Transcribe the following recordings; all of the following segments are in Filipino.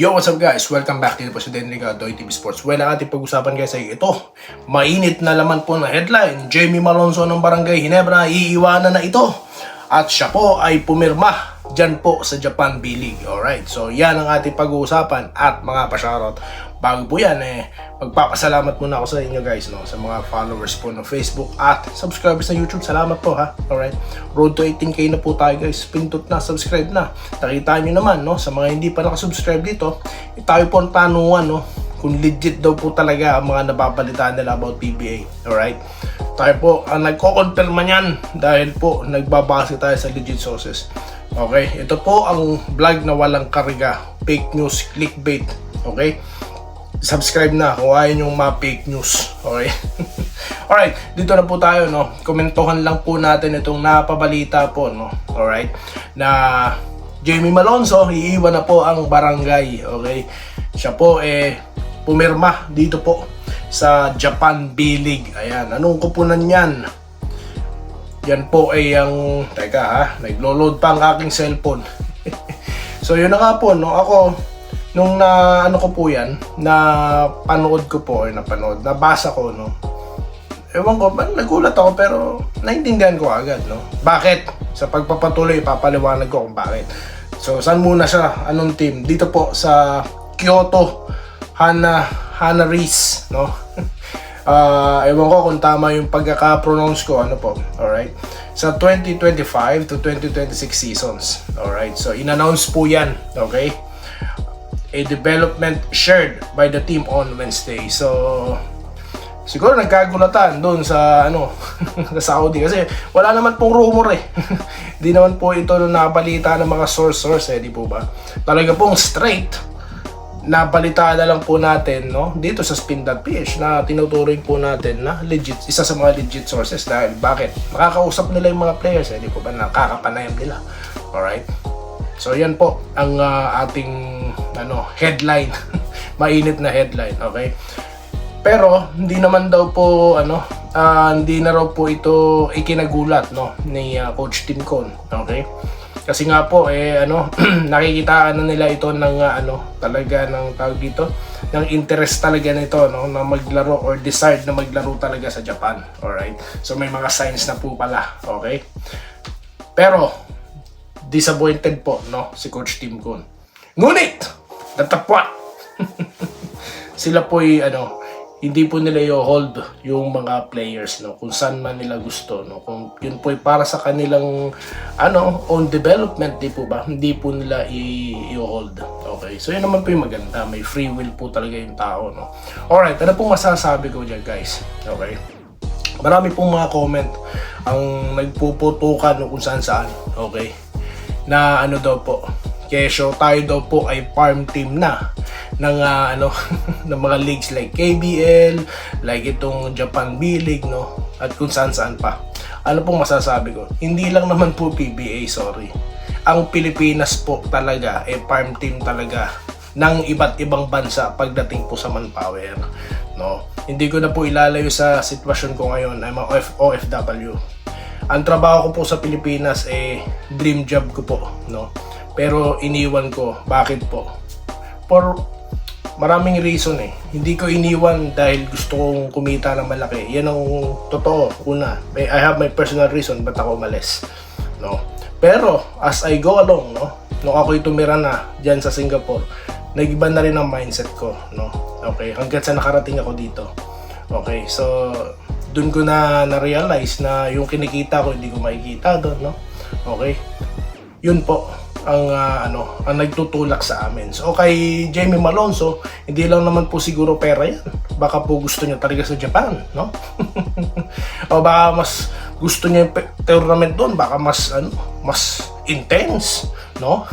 Yo, what's up guys? Welcome back dito po sa Denrica Doy TV Sports. Well, ang ating pag-usapan guys ay ito. Mainit na laman po na headline. Jamie Malonzo ng Barangay Hinebra, iiwanan na ito. At siya po ay pumirma dyan po sa Japan B-League. Alright, so yan ang ating pag-uusapan at mga pa-shoutout. Bago po yan eh, magpapasalamat muna ako sa inyo guys, no, sa mga followers po ng Facebook at subscribers sa YouTube. Salamat po ha. Alright, road to 18k na po tayo guys. Pindot na, subscribe na. Nakita nyo naman, no, sa mga hindi pa nakasubscribe dito, eh, tayo po ang tanungan, no, kung legit daw po talaga ang mga nababalitaan nila about PBA. Alright? Tayo po ang nagko-confirma niyan dahil po nagbabase tayo sa legit sources. Okay? Ito po ang vlog na walang karga. Fake news, clickbait. Okay? Subscribe na kung ayaw yung mga fake news. Okay? Alright, dito na po tayo, no? Komentuhan lang po natin itong napabalita po, no? Alright? Na Jamie Malonzo, iiwan na po ang barangay. Okay? Siya po, eh, pumirma dito po sa Japan B-League. Ayan, anong kupunan yan? Yan po ay ang, teka ha, naglo-load pa ang aking cellphone. so yun na nga po, no, ako, nung na, ano ko po yan, na panood ko po, ay napanood, nabasa ko, no, ewan ko, ba, nagulat ako pero naintindihan ko agad, no? Bakit? Sa pagpapatuloy, papaliwanag ko kung bakit. So, saan muna siya? Anong team? Dito po sa Kyoto Hana Hana Reese, no? Ah, ewan ko kung tama yung pagkaka-pronounce ko, ano po. Alright? Sa 2025 to 2026 seasons. Alright? So, in-announce po yan. Okay? A development shared by the team on Wednesday. So, siguro nagkagulatan doon sa ano sa Saudi. Kasi wala naman pong rumor eh. Di naman po ito nabalita ng mga source source eh, di po ba? Talaga pong straight nabalita na lang po natin no? Dito sa spin.ph na tinuturing po natin na legit isa sa mga legit sources. Dahil bakit? Makakausap nila yung mga players eh di po ba? Nakakapanayam nila. Alright? So yan po ang ah, ating ano headline. Mainit na headline okay? Pero hindi naman daw po ano ah, hindi na raw po ito ikinagulat no ni ah, coach Tim Con okay? Kasi nga po eh ano nakikita na nila ito ng ah, ano talaga ng tawag dito ng interest talaga nito no na maglaro or desired na maglaro talaga sa Japan alright? So may mga signs na po pala okay? Pero disappointed po no si coach Tim Con. Ngunit natapwa. Sila po ano hindi po nila i-hold yung mga players no kung saan man nila gusto no kung yun po ay para sa kanilang ano own development di po ba? Hindi po nila i-hold. Okay so yun naman po yung maganda. May free will po talaga yung tao no. Alright ano pong masasabi ko dyan guys? Okay. Marami pong mga comment ang nagpuputukan no kung saan saan okay. Na ano daw po kesyo tayo daw po ay farm team na ng ah, ano ng mga leagues like KBL, like itong Japan B-League no at kung saan saan pa. Ano pong masasabi ko? Hindi lang naman po PBA, sorry. Ang Pilipinas po talaga ay farm team talaga ng iba't ibang bansa pagdating po sa manpower. No? Hindi ko na po ilalayo sa sitwasyon ko ngayon. I'm a OF, OFW. Ang trabaho ko po sa Pilipinas eh dream job ko po, no. Pero iniwan ko. Bakit po? For maraming reason eh. Hindi ko iniwan dahil gusto kong kumita ng malaki. Yan ang totoo. Una, may- I have my personal reason ba't ako umalis. No? Pero, as I go along, no? Nung ako'y tumira na dyan sa Singapore, nag-iba na rin ang mindset ko, no? Okay, hanggat sa nakarating ako dito. Okay, so, dun ko na na-realize na yung kinikita ko, hindi ko makikita doon, no? Okay? Yun po ang ah, ano, ang nagtutulak sa amin. So kay Jamie Malonzo, hindi lang naman po siguro pera 'yan. Baka po gusto niya talaga sa Japan, no? o baka mas gusto niya yung tournament doon, baka mas ano, mas intense, no?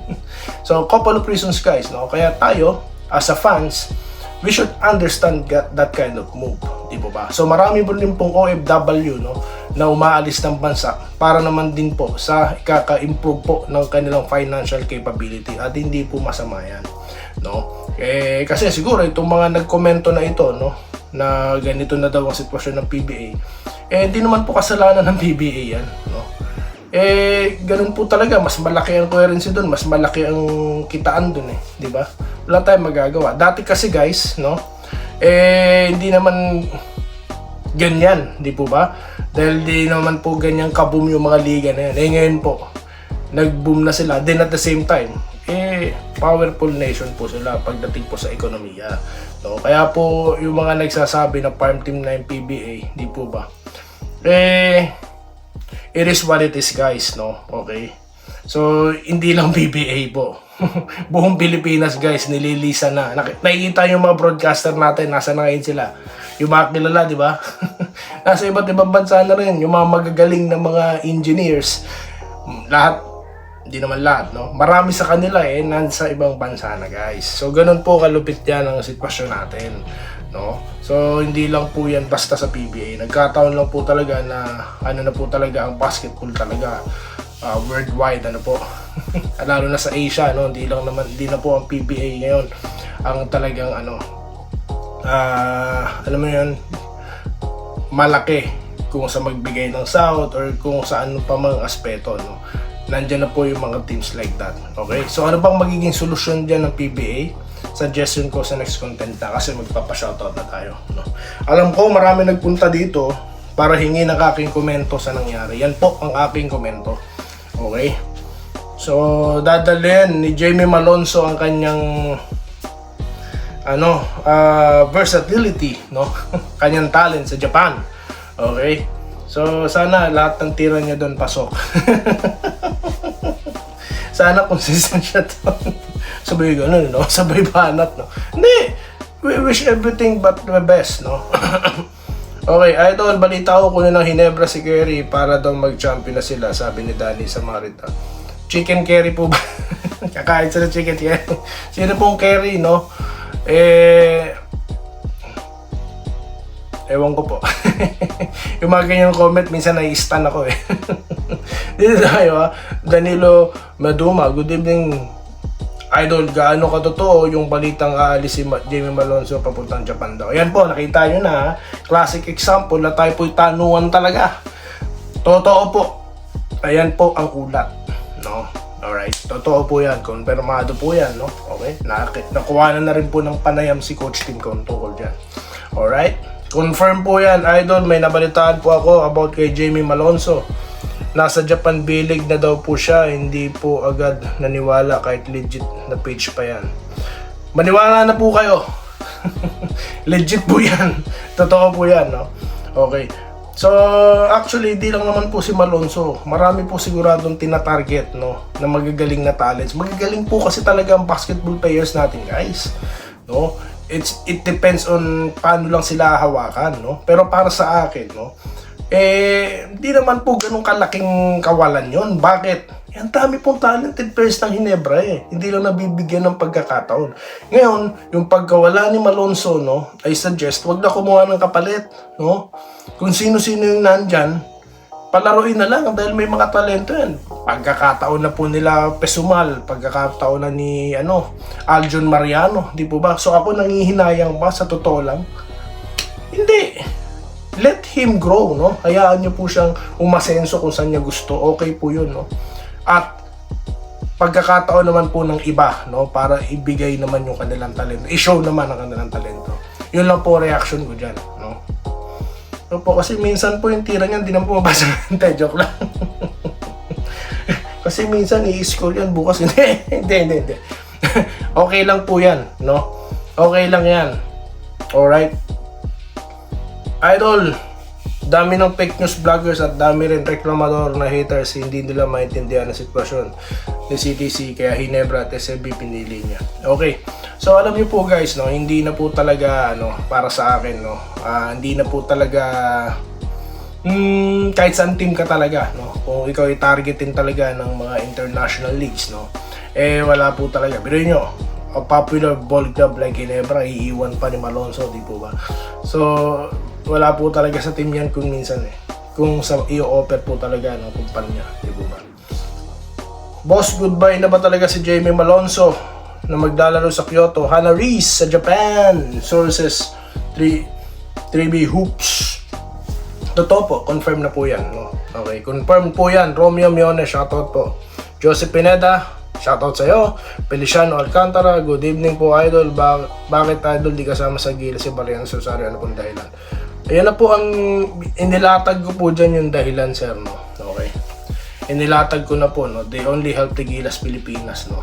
so couple of reasons guys, no? Kaya tayo as a fans, we should understand that, kind of move, di ba ba? So marami po din pong OFW, no? Na umaalis ng bansa para naman din po sa ikaka-improve po ng kanilang financial capability at hindi po masama yan no eh kasi siguro itong mga nagkomento na ito no na ganito na daw ang sitwasyon ng PBA eh hindi naman po kasalanan ng PBA yan no eh, ganun po talaga. Mas malaki ang coherency doon. Mas malaki ang kitaan doon eh. Di ba? Wala tayong magagawa. Dati kasi guys, no? Eh, hindi naman ganyan. Di po ba? Dahil di naman po ganyan kaboom yung mga liga na yan. Eh, ngayon po, nag-boom na sila. Then at the same time, eh, powerful nation po sila pagdating po sa ekonomiya. No? Kaya po, yung mga nagsasabi na farm team na yung PBA, di po ba? Eh, it is what it is guys, no? Okay? So, hindi lang BBA po. Buong Pilipinas guys, nililisa na. Nak- nakikita yung mga broadcaster natin, nasa na ngayon sila. Yung mga kilala, di ba? nasa iba't ibang bansa na rin. Yung mga magagaling na mga engineers. Lahat, hindi naman lahat, no? Marami sa kanila eh, nasa ibang bansa na guys. So, ganun po kalupit yan ang sitwasyon natin. No? So, hindi lang po yan basta sa PBA. Nagkataon lang po talaga na ano na po talaga ang basketball talaga uh, worldwide ano po. Lalo na sa Asia, no? Hindi lang naman hindi na po ang PBA ngayon ang talagang ano ah alam mo 'yun malaki kung sa magbigay ng South or kung sa ano pa mang aspeto no. Nandiyan na po yung mga teams like that. Okay? So ano bang magiging solusyon diyan ng PBA? suggestion ko sa next content na kasi magpapa-shoutout na tayo. No? Alam ko marami nagpunta dito para hingi ng aking komento sa nangyari. Yan po ang aking komento. Okay? So, dadalhin ni Jamie Malonzo ang kanyang ano, uh, versatility, no? kanyang talent sa Japan. Okay? So, sana lahat ng tira niya doon pasok. sana consistent siya doon. Sabay ganun, no? Sabay banat, no? Hindi! We wish everything but the best, no? okay, idol, balita ko kunin ng Hinebra si Kerry para daw mag-champion na sila, sabi ni Danny Samarita. Chicken curry po ba? Kakain sila chicken curry. Sino pong curry, no? Eh, Ewan ko po. yung mga ganyang comment, minsan nai-stun ako eh. Dito tayo ha. Danilo Maduma, good evening. Idol, gaano ka totoo yung balitang aalis si Jamie Malonzo papuntang Japan daw? Yan po, nakita nyo na ha. Classic example na tayo po'y tanuan talaga. Totoo po. Ayan po ang ulat. No? Alright, totoo po yan. Konfirmado po yan, no? Okay? Nak- nakuha na na rin po ng panayam si Coach Tim Con tungkol dyan. Alright? Confirm po yan, idol. May nabalitaan po ako about kay Jamie Malonzo. Nasa Japan bilig na daw po siya. Hindi po agad naniwala kahit legit na page pa yan. Maniwala na po kayo. legit po yan. Totoo po yan, no? Okay. So, actually, di lang naman po si Malonzo. Marami po siguradong tina-target, no? Na magagaling na talents. Magagaling po kasi talaga ang basketball players natin, guys. No? It's, it depends on paano lang sila hawakan, no? Pero para sa akin, no? Eh, hindi naman po ganun kalaking kawalan yon. Bakit? Yan dami pong talented players ng Hinebra eh. Hindi lang nabibigyan ng pagkakataon. Ngayon, yung pagkawala ni Malonzo, no, I suggest, wag na kumuha ng kapalit, no? Kung sino-sino yung nandyan, palaruin na lang dahil may mga talento yan. Pagkakataon na po nila Pesumal, pagkakataon na ni ano, Aljon Mariano, di po ba? So ako nangihinayang ba sa totoo lang? Hindi. Let him grow, no? Hayaan niyo po siyang umasenso kung saan niya gusto. Okay po yun, no? At pagkakataon naman po ng iba, no? Para ibigay naman yung kanilang talento. I-show naman ang kanilang talento. Yun lang po reaction ko dyan, no? So po, kasi minsan po yung tira niyan, di naman pumabasa ng te, joke lang. kasi minsan i-score yan, bukas hindi, hindi, hindi, hindi. okay lang po yan, no? Okay lang yan. Alright? Idol, dami ng fake news vloggers at dami rin reklamador na haters hindi nila maintindihan ang sitwasyon ni CTC kaya Hinebra at SMB pinili niya. Okay. So alam niyo po guys, no, hindi na po talaga ano para sa akin, no. ah, hindi na po talaga hmm, kahit saan team ka talaga, no. Kung ikaw ay targetin talaga ng mga international leagues, no. Eh wala po talaga. Pero nyo, a popular ball club like Ginebra, iiwan pa ni Malonzo, di po ba? So, wala po talaga sa team yan kung minsan eh. Kung sa i-offer po talaga ng kumpanya, di po ba? Boss, goodbye na ba talaga si Jamie Malonzo na maglalaro sa Kyoto? Hana Reese sa Japan. Sources 3 3B Hoops. Totoo po, confirm na po yan. No? Okay, confirmed po yan. Romeo Mione, shoutout po. Joseph Pineda, shoutout sa'yo. Feliciano Alcantara, good evening po idol. Ba- bakit idol di kasama sa gila si Mariano Susario? Ano pong dahilan? Ayan na po ang inilatag ko po dyan yung dahilan sir no. Okay. Inilatag ko na po no. They only help the Gilas Pilipinas no.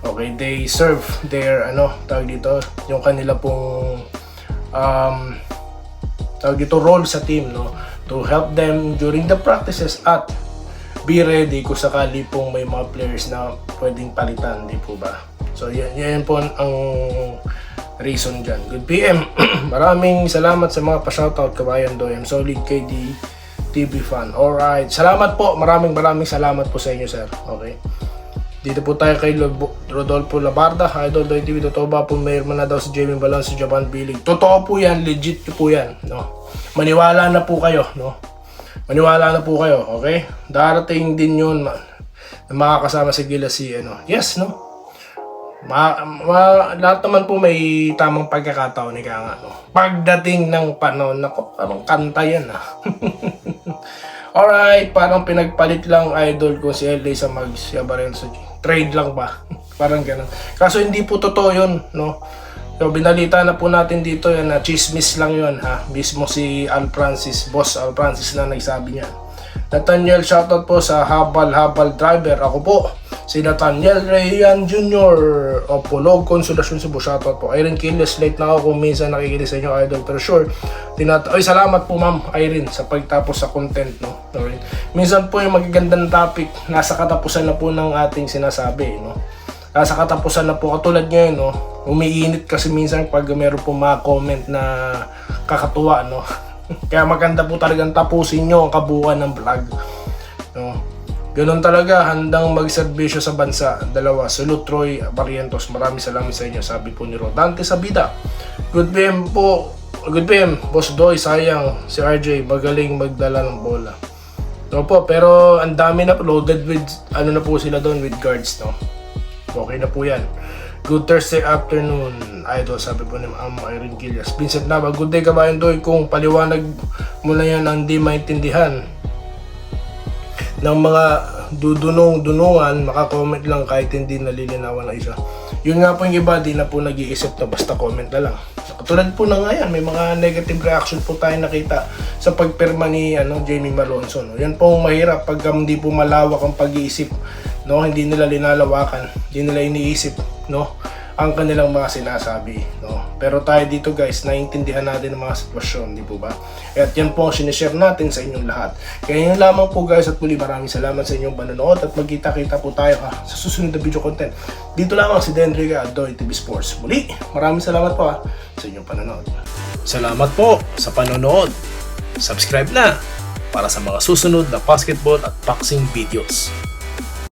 Okay, they serve their ano, tawag dito, yung kanila pong um, tawag dito role sa team no to help them during the practices at be ready kung sakali pong may mga players na pwedeng palitan, di po ba? So yan, yan po ang reason dyan. Good PM. Maraming salamat sa mga pa-shoutout kabayan do. I'm solid KD TV fan. Alright. Salamat po. Maraming maraming salamat po sa inyo sir. Okay. Dito po tayo kay Rodolfo Labarda. Idol Doy TV. Totoo ba po mayroon na daw si Jamie Balon sa Japan Billing? Totoo po yan. Legit po yan. No? Maniwala na po kayo. No? Maniwala na po kayo. Okay? Darating din yun. Ma- na makakasama si Gila si ano. Yes, no? Ma, ma, lahat naman po may tamang pagkakataon ni nga no? Pagdating ng panahon, nako, parang kanta yan ah. Alright, parang pinagpalit lang idol ko si LA sa mag si Abarenzo G. Trade lang ba? parang ganun. Kaso hindi po totoo yun, no? So, binalita na po natin dito yan na chismis lang yun ha. Mismo si Al Francis, boss Al Francis na nagsabi niya. Nathaniel, shoutout po sa Habal Habal Driver. Ako po, si Nathaniel Rayan Jr. o Pulog Konsolasyon Cebu. Shoutout po. Irene Kiles, late na ako kung minsan nakikinig sa inyo, idol. Pero sure, tinat Ay, salamat po ma'am Irene sa pagtapos sa content. No? Alright. Minsan po yung magagandang topic, nasa katapusan na po ng ating sinasabi. No? Nasa katapusan na po, katulad ngayon, no? umiinit kasi minsan pag meron po mga comment na kakatuwa, no? Kaya maganda po talagang tapusin nyo ang kabuuan ng vlog. No? Ganun talaga, handang magserbisyo sa bansa. Dalawa, Salute Troy Barrientos. Maraming salamat sa inyo. Sabi po ni Rodante Sabida. Good PM po. Good PM. Boss Doy, sayang. Si RJ, magaling magdala ng bola. No po, pero ang dami na loaded with, ano na po sila doon, with guards, no? Okay na po yan. Good Thursday afternoon, idol, sabi po ni Ma'am Irene Gilias. Vincent Nava, good day kabayan doy kung paliwanag mo na yan ang di maintindihan ng mga dudunong-dunungan, makakomment lang kahit hindi nalilinawan na isa. Yun nga po yung iba, di na po nag-iisip na basta comment na lang. Katulad po na nga yan, may mga negative reaction po tayo nakita sa pagpirma ni ano, Jamie Malonzo. No? Yan po mahirap pag hindi po malawak ang pag-iisip. No? Hindi nila linalawakan, hindi nila iniisip no? Ang kanilang mga sinasabi. No? Pero tayo dito guys, naiintindihan natin ang mga sitwasyon, di po ba? At yan po ang sinishare natin sa inyong lahat. Kaya yun lamang po guys at muli maraming salamat sa inyong panonood at magkita-kita po tayo ha, sa susunod na video content. Dito lamang si Denriga at Doy TV Sports. Muli, maraming salamat po ha, sa inyong panonood. Salamat po sa panonood. Subscribe na para sa mga susunod na basketball at boxing videos.